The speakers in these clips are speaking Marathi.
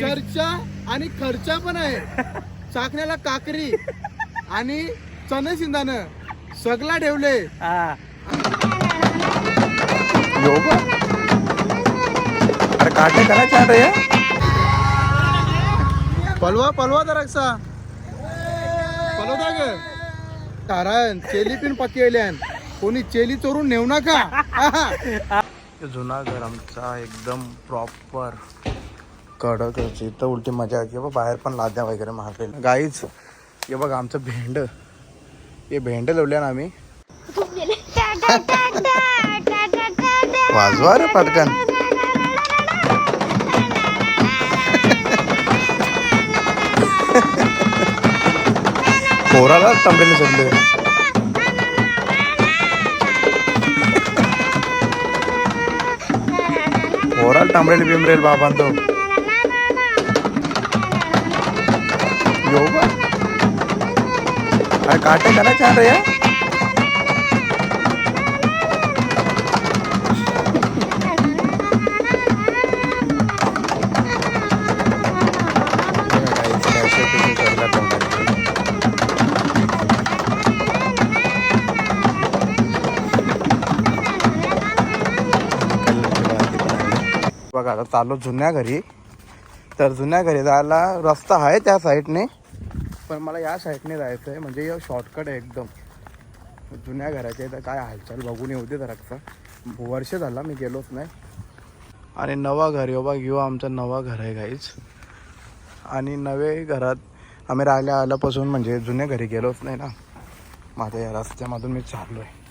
चर्चा आणि खर्चा पण आहे. चाकण्याला काकरी आणि चणे शिंदानं सगळा ठेवले. हा. अरे काटे पलवा पलवा दरकसा पलवता ग. कारण चेली पिन पकेल्यान कोणी चेली चोरून नेऊ नका. जुना घर आमचा एकदम प्रॉपर कडक आहे. इथं उलटी मजा येते. बाबा बाहेर पण लाद्या वगैरे मारलेल्या गाईच हे बघ आमचं भेंड. हे भेंड लावल्या ना आम्ही. वाजवा रे पटकन. पोराला तंबेले सोडले. पोराला तांबरेल बिमरेल बाबांतो तो योगा अरे काटे करा छान रे? बघा आता चाललो जुन्या घरी. तर जुन्या घरी जायला रस्ता आहे त्या साईडने पण मला या साईडने जायचं आहे म्हणजे शॉर्टकट आहे एकदम. जुन्या घराचे तर काय हालचाल बघून येऊ दे जरा वर्ष झाला मी गेलोच नाही. आणि नवा घर यो बघ यो आमचं नवा घर आहे काहीच आणि नवे घरात आम्ही राहिल्या आल्यापासून म्हणजे जुन्या घरी गेलोच नाही ना. माझ्या या रस्त्यामधून मी चाललो आहे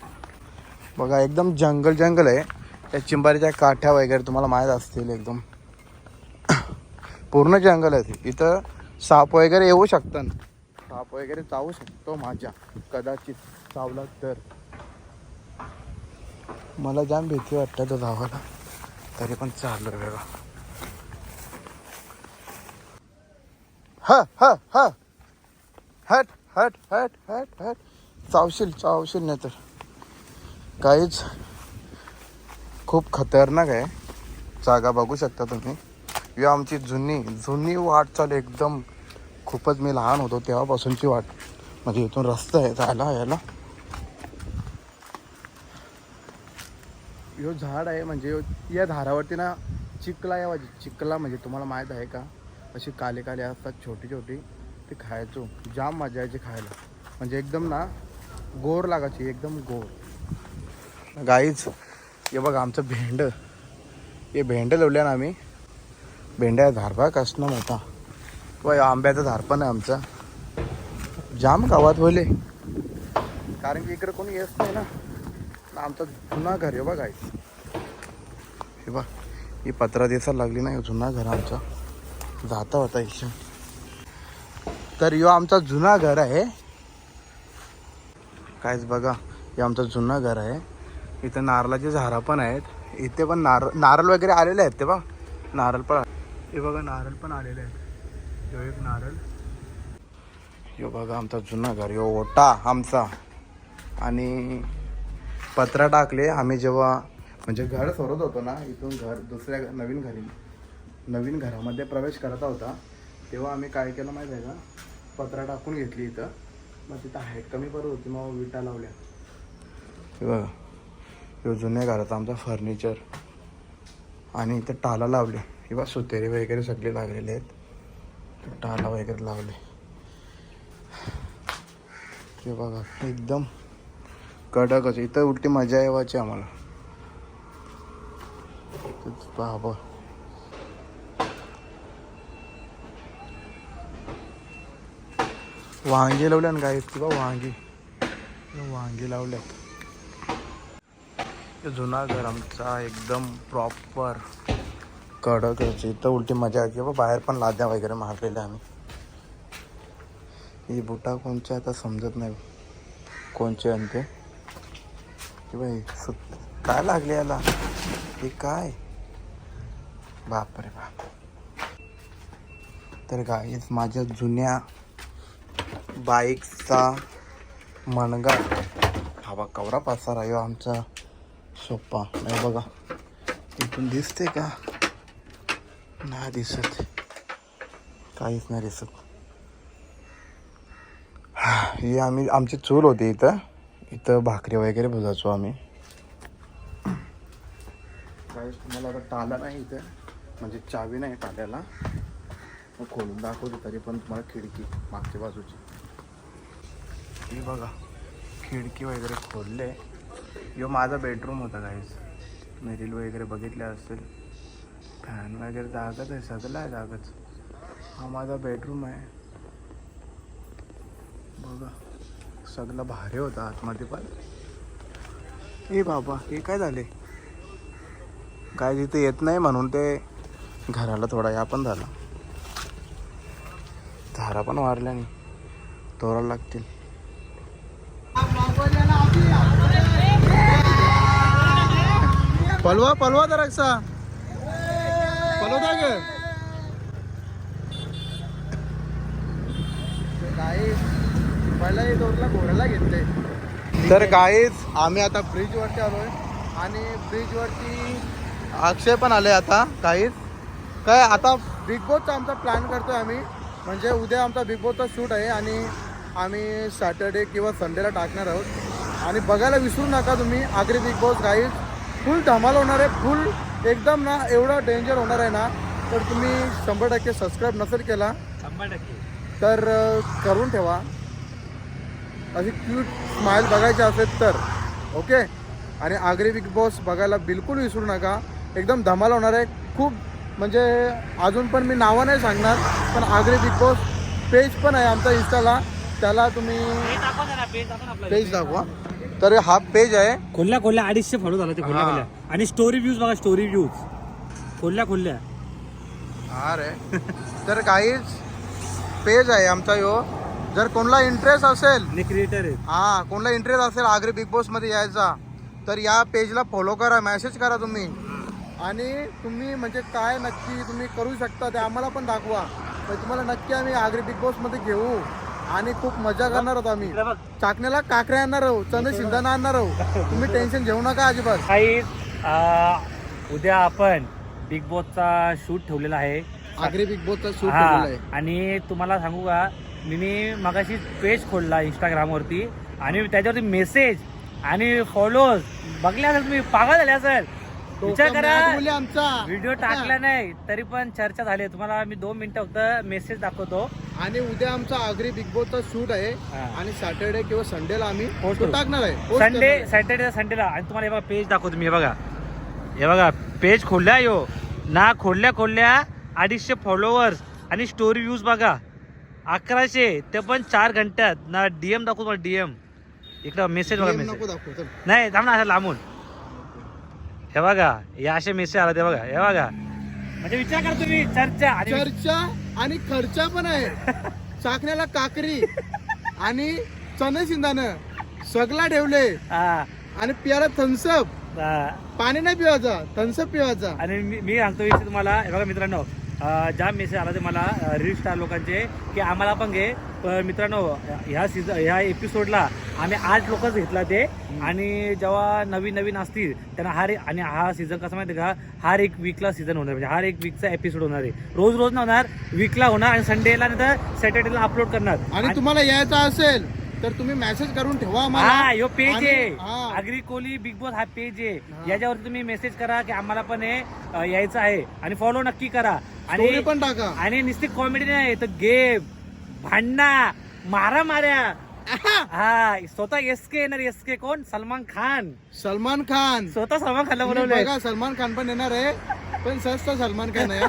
बघा एकदम जंगल जंगल आहे. त्या चिंबारीच्या काठ्या वगैरे तुम्हाला माहीत असतील एकदम. पूर्ण जंगल आहे ते. इथं साप वगैरे येऊ शकतात साप वगैरे चावू शकतो माझ्या. कदाचित चावला तर. मला जाम भीती वाटतं तो धावायला. तरी पण चाललो आहे बघा. ह ह ह हट हट हट हट हट. चावशील चावशील नाही तर काहीच खूप खतरनाक आहे. जागा बघू शकता तुम्ही. ही आमची जुनी जुनी वाट चालू एकदम खूपच मी लहान होतो तेव्हापासूनची वाट. म्हणजे इथून रस्ता आहे जायला यायला. यो झाड आहे म्हणजे या झाडावरती ना चिकला या चिकला म्हणजे तुम्हाला माहीत आहे का? अशी काले काले असतात छोटी छोटी. ते खायचो. जाम मजा यायची खायला. म्हणजे एकदम ना गोर लागायची एकदम गोर. गाईच हे बघा आमचं भेंड. हे भेंड लावल्या ना आम्ही. भेंड्या धारबा असणं मोठा व आंब्याचं झाड पण आहे आमचं. जाम गावात होले कारण की इकडे कोणी येत नाही ना. आमचं जुना घर आहे बघा हे बघ ही पत्रा दिसायला लागली ना हो, जुना घर आमचा. जाता होता इच्छा तर यो आमचा जुना घर आहे. कायच बघा हे आमचं जुनं घर आहे. इथं नारळाची झाडं पण आहेत. इथे पण नारळ नारळ वगैरे आलेले आहेत ते बा नारळ पण हे बघा नारळ पण आलेले आहेत. ह्यो एक नारळ. यो बघा आमचा जुना घर यो ओटा आमचा. आणि पत्रा टाकले आम्ही जेव्हा म्हणजे घर सोडत होतो ना इथून घर दुसऱ्या नवीन घरी नवीन घरामध्ये प्रवेश करत होता तेव्हा आम्ही काय केलं माहीत आहे का? पत्रा टाकून घेतली इथं. मग तिथं हाईट कमी पडत होती मग विटा लावल्या. हे बघा यो जुन्या घरात आमचा फर्निचर. आणि इथं टाला लावल्या. किंवा सुतेरे वगैरे सगळे लागलेले आहेत. टाला वगैरे लावले. ते बघा एकदम कडकच इथं उलटी मजा येवायची आम्हाला. तेच पहा वांगी लावल्या ना काय किंवा वांगी. वांगी लावल्यात. जुना घर आमचा एकदम प्रॉपर कडक याची. इथं उलटी मजा आली बा बाहेर पण लाद्या वगैरे मारलेल्या आम्ही. ही बुटा कोणचे आता समजत नाही. कोणचे आणि ते? की बाई सुत काय लागले याला? हे काय? बापरे बाप. तर गाईच माझ्या जुन्या बाईकचा मणगा हवा कवरा पासा आहे हो आमचा. सोप्पा. नाही बघा. इथून दिसते का? नाही दिसत. काहीच नाही दिसत. ही आम्ही आमची चूल होती इथं. इथं भाकरी वगैरे भजायचो आम्ही. काहीच तुम्हाला आता टाला नाही इथं. म्हणजे चावी नाही टाल्याला. मग खोलून दाखवतो तरी पण तुम्हाला खिडकी मागच्या बाजूची. ही बघा खिडकी वगैरे खोलले. यो माझा बेडरूम होता काहीच मी रील वगैरे बघितल्या असेल. फॅन वगैरे जागत आहे सगळं आहे जागाच हा माझा बेडरूम आहे. बघा सगळं भारी होता आतमध्ये पण. ए बाबा हे काय झाले? काय तिथे येत नाही म्हणून ते घराला थोडा या पण झाला. धारा पण वारल्या नाही. तोराला लागतील. पलवा पलवा जरासा. पलवता ग घोड्याला घेतले. तर काहीच आम्ही आता ब्रिजवरती आलोय. आणि ब्रिजवरती अक्षय पण आले आता काहीच काय आता बिग बॉसचा आमचा प्लॅन करतोय आम्ही. म्हणजे उद्या आमचा बिग बॉसचा शूट आहे आणि आम्ही सॅटर्डे किंवा संडेला टाकणार आहोत. आणि बघायला विसरू नका तुम्ही Agri Big Boss guys full धमाल होणार आहे फुल एकदम ना एवढं डेंजर होणार आहे ना. तर तुम्ही शंभर टक्के सबस्क्राईब नसेल केला शंभर टक्के. तर करून ठेवा. अशी क्यूट स्माईल बघायची असेल तर. ओके आणि आगरी बिग बॉस बघायला बिलकुल विसरू नका. एकदम धमाल होणार आहे. खूप म्हणजे अजून पण मी नावं नाही सांगणार पण आगरी बिग बॉस पेज पण आहे आमचा इंस्टाला त्याला तुम्ही पेज दाखवा. तर हा पेज आहे. खोलल्या खोलल्या अडीचशे फॉलो झाला ते खोलल्या हा. खोलल्या आणि स्टोरी व्ह्यूज बघा स्टोरी व्ह्यूज खोलल्या खोलल्या अरे तर काहीच पेज आहे आमचा यो. जर कोणाला इंटरेस्ट असेल आणि क्रिएटर आहेत हा कोणाला इंटरेस्ट असेल आग्रे बिग बॉसमध्ये यायचा तर या पेजला फॉलो करा मेसेज करा तुम्ही. आणि तुम्ही म्हणजे काय नक्की तुम्ही करू शकता ते आम्हाला पण दाखवा. तर तुम्हाला नक्की आम्ही आग्रे बिग बॉसमध्ये घेऊ. आणि खूप मजा करणार आहोत आम्ही. बघ. चाकण्याला काकऱ्या आणणार आहोत चंद शिंदाना आणणार आहोत. तुम्ही टेन्शन घेऊ नका अजिबात. काही उद्या आपण बिग बॉसचा शूट ठेवलेला आहे. आग्रे बिग बॉसचा शूट हा आहे. आणि तुम्हाला सांगू का मी मगाशी पेज खोलला इंस्टाग्रामवरती आणि त्याच्यावरती मेसेज आणि फॉलोज बघले असेल तुम्ही पागल झाले असेल. विचार डोका करा मुली आमचा? व्हिडिओ टाकला नाही तरी पण चर्चा झाली. तुम्हाला मी दोन मिनिटं फक्त मेसेज दाखवतो. आणि उद्या आमचा आग्री बिग बॉसचा शूट आहे. हा. आणि सॅटर्डे किंवा संडेला आम्ही Post तो करू. टाकणार आहे. संडे. सॅटर्डे संडेला आणि तुम्हाला हे बघा पेज दाखवतो मी हे बघा. हे बघा पेज खोलल्या यो. ना खोलल्या खोलल्या अडीचशे फॉलोअर्स आणि स्टोरी व्ह्यूज बघा. अकराशे ते पण चार घंट्यात. ना डीएम दाखवतो मला डीएम इकडं मेसेज बघा मेसेज नको दाखवू चल. नाही थांब ना असं लांबून. हे बघा हे असे मेसेज आला ते बघा हे बघा. म्हणजे विचार करा तुम्ही चर्चा आणि चर्चा आणि खर्चा पण आहे. चाकण्याला काकरी आणि चणे शिंदानं सगळा ठेवले. आणि पियाला थन्सअप हा. पाणी नाही पिवायचा थन्सअप पिवायचा. आणि मी सांगतो तुम्हाला हे बघा मित्रांनो ज्या मेसेज आला ते मला रील स्टार लोकांचे की आम्हाला पण घे. मित्रांनो ह्या सीझन ह्या एपिसोडला आम्ही आठ लोकच घेतला ते. आणि जेव्हा नवीन नवीन असतील त्यांना हर आणि हा सीझन कसं माहिती का? हर एक वीकला सीझन होणार. म्हणजे हर एक वीकचा एपिसोड होणार आहे. रोज रोज नाही होणार. वीकला होणार आणि संडेला नंतर सॅटर्डेला अपलोड करणार. आणि तुम्हाला यायचं असेल तर तुम्ही मेसेज करून ठेवा हा यो पेज आहे. आगरी कोहली बिग बॉस हा पेज आहे. याच्यावरती तुम्ही मेसेज करा की आम्हाला पण हे यायचं आहे. आणि फॉलो नक्की करा. आणि पण टाका. आणि नुसती कॉमेडी नाही तर गेम भांडणा मारा माऱ्या हा स्वतः एस के येणार एस के कोण? सलमान खान. सलमान खान. स्वतः सलमान खानला बोलवलंय. सलमान खान पण येणार आहे. पण सस्त सलमान खान आहे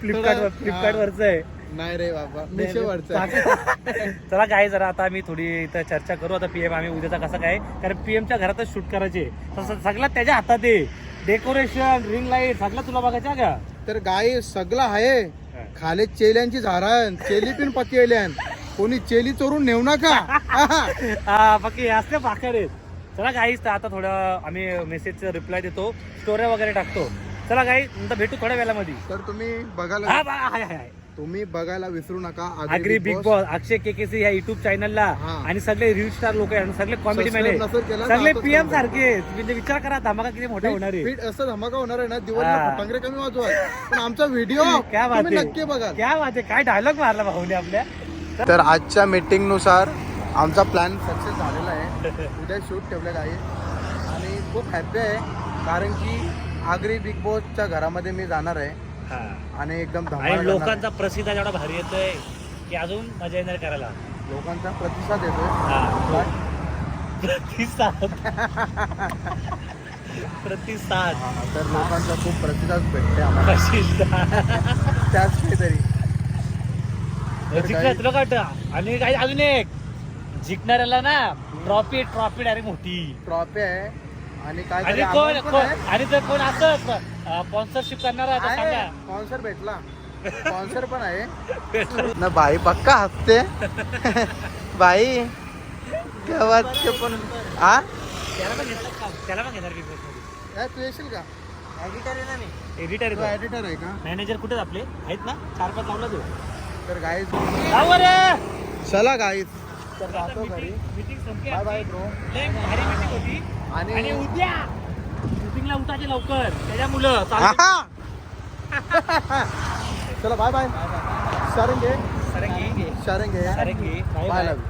फ्लिपकार्ट वर फ्लिपकार्ट वरच आहे. नाही रे बाबा. चला काय जरा आता आम्ही थोडी इथं चर्चा करू. आता पीएम आम्ही उद्याचा कसं काय? कारण पीएमच्या घरातच शूट करायचे. सगळं त्याच्या हातात आहे. डेकोरेशन रिंग लाइट सगळं तुला बघायचं का? तर गाय सगळं आहे. खाली चेल्यांची झाडं चेली पिन पती येल्यान कोणी चेली चोरून नेऊ नका. हा बाकी असले भाकर आहेत. चला काहीच आता थोडं आम्ही मेसेजचं रिप्लाय देतो. स्टोऱ्या वगैरे टाकतो. चला काही नंतर भेटू थोड्या वेळामध्ये. तर तुम्ही बघायला हा बा- हाय हाय हाय. तुम्ही बघायला विसरू नका. Agri Big Boss. Akshay KKC ह्या युट्यूब चॅनलला हा. आणि सगळे रील स्टार लोक आणि सगळे कॉमेडी मॅन सगळे पीएम सारखे म्हणजे विचार करा धमाका किती मोठा होणार आहे. असं धमाका होणार आहे ना दिवाळीला हा. फटांगरे कमी वाजवा पण आमचा व्हिडिओ क्या आहे. नक्की बघा क्या बात आहे. काय डायलॉग मारला भाऊने आपल्या? तर आजच्या मीटिंगनुसार आमचा प्लॅन सक्सेस झालेला आहे. उद्या शूट ठेवलेला आहे. आणि खूप हॅपी आहे कारण की आगरी बिग बॉसच्या घरामध्ये मी जाणार आहे. आणि एकदम धमाल आणि करणार. आहे. लोकांचा प्रसिद्ध एवढा भारी येतोय की अजून मजा येणार करायला. लोकांचा प्रतिसाद येतोय. हा. प्रतिसाद. प्रतिसाद. हा, तर लोकांचा खूप प्रतिसाद भेटते आम्हाला. प्रतिसाद. त्याच काहीतरी. तर जिंकलं तुला काय वाटतं? आणि काही अजून एक. जिंकणाऱ्याला ना ट्रॉफी ट्रॉफी डायरेक्ट मोठी. ट्रॉफी आहे. आणि काय आणि कोण कोण? आणि जर कोण असं? स्पॉन्सरशिप करणार आहे तर सांगा. स्पॉन्सर भेटला. स्पॉन्सर पण आहे. ना बाई पक्का हसते. बाई केव्हा ते पण आ? त्याला पण घेतलं का? त्याला पण घेणार बिग बॉसमध्ये? काय तू येशील का? एडिटर तू आहे का? मॅनेजर कुठे आपले? आहेत ना? चार पाच लावला तू. तर गाईज लाव रे! चला गाईज तर जातो घरी. मीटिंग संपली बाय बाय. ब्रो लय भारी मीटिंग होती. आणि आणि उद्या! मीटिंगला उठायचे लवकर. त्याच्या मुलं आहा! चला बाय बाय शारेंगे सरंगी. शारेंगे सरंगी. Bye love